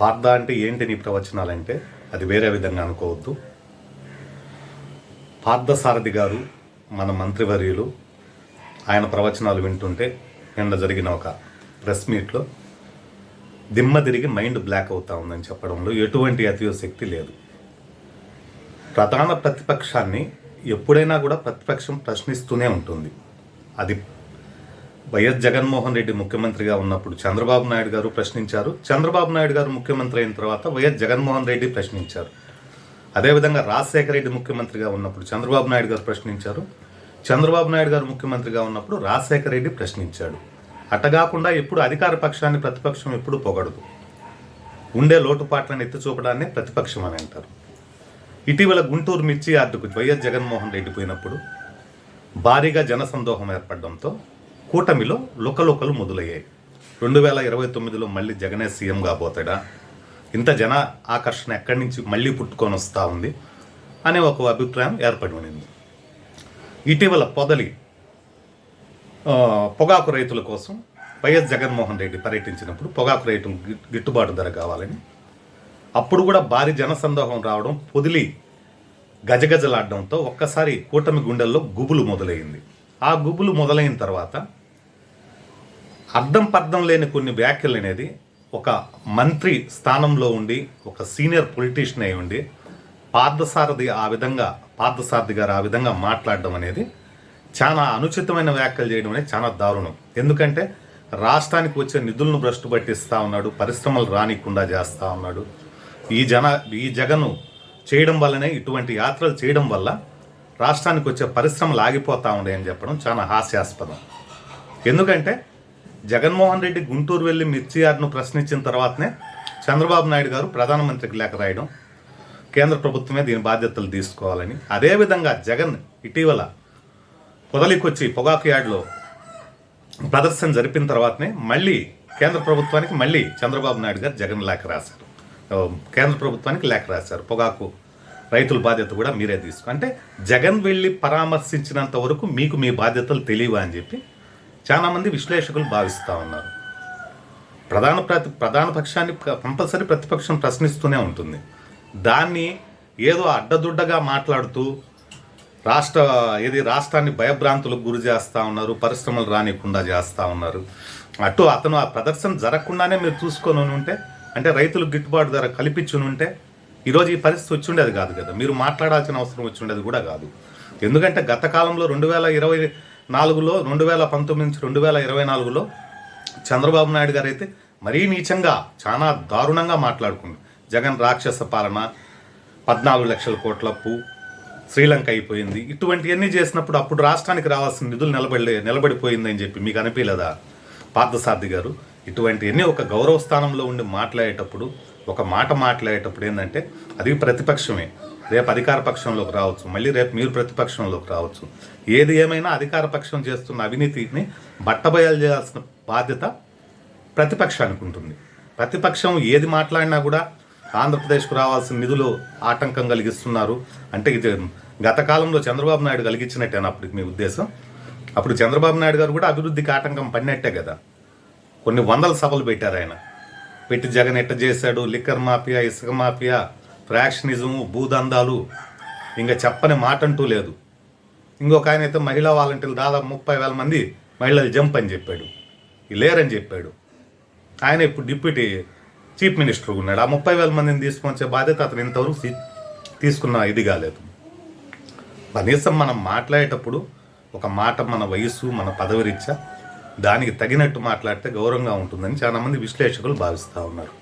పార్థ అంటే ఏంటి నీ ప్రవచనాలంటే అది వేరే విధంగా అనుకోవద్దు. పార్థసారథి గారు మన మంత్రివర్యులు. ఆయన ప్రవచనాలు వింటుంటే నిన్న జరిగిన ఒక ప్రెస్ మీట్లో దిమ్మ తిరిగి మైండ్ బ్లాక్ అవుతా ఉందని చెప్పడంలో ఎటువంటి అతిశక్తి లేదు. ప్రధాన ప్రతిపక్షాన్ని ఎప్పుడైనా కూడా ప్రతిపక్షం ప్రశ్నిస్తూనే ఉంటుంది. అది వైఎస్ జగన్మోహన్ రెడ్డి ముఖ్యమంత్రిగా ఉన్నప్పుడు చంద్రబాబు నాయుడు గారు ప్రశ్నించారు. చంద్రబాబు నాయుడు గారు ముఖ్యమంత్రి అయిన తర్వాత వైఎస్ జగన్మోహన్ రెడ్డి ప్రశ్నించారు. అదేవిధంగా రాజశేఖర రెడ్డి ముఖ్యమంత్రిగా ఉన్నప్పుడు చంద్రబాబు నాయుడు గారు ప్రశ్నించారు. చంద్రబాబు నాయుడు గారు ముఖ్యమంత్రిగా ఉన్నప్పుడు రాజశేఖర రెడ్డి ప్రశ్నించాడు. అటగాకుండా ఎప్పుడు అధికార పక్షాన్ని ప్రతిపక్షం ఎప్పుడు పొగడదు. ఉండే లోటుపాట్లను ఎత్తి చూపడాన్ని ప్రతిపక్షం అని అంటారు. ఇటీవల గుంటూరు మిర్చి యార్డుకు వైఎస్ జగన్మోహన్ రెడ్డి పోయినప్పుడు భారీగా జనసందోహం ఏర్పడడంతో కూటమిలో లుకలుకలు మొదలయ్యాయి. రెండు వేల ఇరవై తొమ్మిదిలో మళ్ళీ జగనే సీఎం కాబోతాడా? ఇంత జన ఆకర్షణ ఎక్కడి నుంచి మళ్ళీ పుట్టుకొని వస్తూ ఉంది అనే ఒక అభిప్రాయం ఏర్పడి ఉండింది ఇటీవల పొదలి పొగాకు రైతుల కోసం వైఎస్ జగన్మోహన్ రెడ్డి పర్యటించినప్పుడు పొగాకు రైతు గి- గిట్టుబాటు ధర కావాలని అప్పుడు కూడా భారీ జనసందోహం రావడం పొదిలి గజగజలాడడంతో ఒక్కసారి కూటమి గుండెల్లో గుబులు మొదలైంది. ఆ గుబులు మొదలైన తర్వాత అర్థం పర్థం లేని కొన్ని వ్యాఖ్యలు అనేది ఒక మంత్రి స్థానంలో ఉండి ఒక సీనియర్ పొలిటీషియన్ అయి ఉండి పార్థసారథి ఆ విధంగా పార్థసారథి గారు ఆ విధంగా మాట్లాడడం అనేది చాలా అనుచితమైన వ్యాఖ్యలు చేయడం అనేది చాలా దారుణం. ఎందుకంటే రాష్ట్రానికి వచ్చే నిధులను భ్రష్టు పట్టిస్తూ ఉన్నాడు పరిశ్రమలు రానికుండా చేస్తూ ఉన్నాడు. ఈ జన ఈ జగను చేయడం వల్లనే ఇటువంటి యాత్రలు చేయడం వల్ల రాష్ట్రానికి వచ్చే పరిశ్రమలు ఆగిపోతూ ఉన్నాయని చెప్పడం చాలా హాస్యాస్పదం. ఎందుకంటే జగన్మోహన్ రెడ్డి గుంటూరు వెళ్ళి మిర్చి యార్డ్ను ప్రశ్నించిన తర్వాతనే చంద్రబాబు నాయుడు గారు ప్రధానమంత్రికి లేఖ రాయడం కేంద్ర ప్రభుత్వమే దీని బాధ్యతలు తీసుకోవాలని. అదేవిధంగా జగన్ ఇటీవల పొదలికొచ్చి పొగాకు యార్డ్లో ప్రదర్శన జరిపిన తర్వాతనే మళ్ళీ కేంద్ర ప్రభుత్వానికి మళ్ళీ చంద్రబాబు నాయుడు గారు జగన్ లేఖ రాశారు. కేంద్ర ప్రభుత్వానికి లేఖ రాశారు. పొగాకు రైతుల బాధ్యత కూడా మీరే తీసుకో అంటే జగన్ వెళ్ళి పరామర్శించినంత వరకు మీకు మీ బాధ్యతలు తెలియవా అని చెప్పి చాలామంది విశ్లేషకులు భావిస్తూ ఉన్నారు. ప్రధాన ప్రతి ప్రధాన పక్షాన్ని కంపల్సరీ ప్రతిపక్షం ప్రశ్నిస్తూనే ఉంటుంది. దాన్ని ఏదో అడ్డదుడ్డగా మాట్లాడుతూ రాష్ట్ర ఏది రాష్ట్రాన్ని భయభ్రాంతులకు గురి చేస్తూ ఉన్నారు పరిశ్రమలు రానికుండా చేస్తూ ఉన్నారు. అటు అతను ఆ ప్రదర్శన జరగకుండానే మీరు చూసుకొని ఉంటే అంటే రైతులకు గిట్టుబాటు ధర కల్పించుని ఉంటే ఈరోజు ఈ పరిస్థితి వచ్చిండేది కాదు కదా. మీరు మాట్లాడాల్సిన అవసరం వచ్చిండేది కూడా కాదు. ఎందుకంటే గత కాలంలో రెండు వేల ఇరవై నాలుగులో రెండు వేల పంతొమ్మిది నుంచి రెండు వేల ఇరవై నాలుగులో చంద్రబాబు నాయుడు గారు అయితే మరీ నీచంగా చాలా దారుణంగా మాట్లాడుకుంది జగన్ రాక్షస పాలన పద్నాలుగు లక్షల కోట్ల అప్పు శ్రీలంక అయిపోయింది. ఇటువంటివన్నీ చేసినప్పుడు అప్పుడు రాష్ట్రానికి రావాల్సిన నిధులు నిలబడి నిలబడిపోయిందని చెప్పి మీకు అనిపించలేదా పార్థసారథి గారు ఇటువంటివన్నీ ఒక గౌరవ స్థానంలో ఉండి మాట్లాడేటప్పుడు ఒక మాట మాట్లాడేటప్పుడు ఏంటంటే అది ప్రతిపక్షమే. రేపు అధికార పక్షంలోకి రావచ్చు. మళ్ళీ రేపు మీరు ప్రతిపక్షంలోకి రావచ్చు. ఏది ఏమైనా అధికార పక్షం చేస్తున్న అవినీతిని బట్టబయలు చేయాల్సిన బాధ్యత ప్రతిపక్షానికి ఉంటుంది. ప్రతిపక్షం ఏది మాట్లాడినా కూడా ఆంధ్రప్రదేశ్కు రావాల్సిన నిధులు ఆటంకం కలిగిస్తున్నారు. అంటే ఇది గత కాలంలో చంద్రబాబు నాయుడు కలిగించినట్టేనా అప్పటికి మీ ఉద్దేశం? అప్పుడు చంద్రబాబు నాయుడు గారు కూడా అభివృద్ధికి ఆటంకం పడినట్టే కదా. కొన్ని వందల సభలు పెట్టారు ఆయన. పెట్టి జగన్ ఎట్ట చేశాడు? లిక్కర్ మాఫియా ఇసుక మాఫియా ఫ్రాక్షనిజము భూదందాలు ఇంకా చెప్పని మాట అంటూ లేదు. ఇంకొక ఆయన అయితే మహిళా వాలంటీర్లు దాదాపు ముప్పై వేల మంది మహిళలు జంప్ అని చెప్పాడు. లేరని చెప్పాడు. ఆయన ఇప్పుడు డిప్యూటీ చీఫ్ మినిస్టర్ ఉన్నాడు. ఆ ముప్పై వేల మందిని తీసుకొని వచ్చే బాధ్యత అతను ఇంతవరకు తీసుకున్న ఇది కాలేదు. కనీసం మనం మాట్లాడేటప్పుడు ఒక మాట మన వయస్సు మన పదవి రీత్యా దానికి తగినట్టు మాట్లాడితే గౌరవంగా ఉంటుందని చాలామంది విశ్లేషకులు భావిస్తూ ఉన్నారు.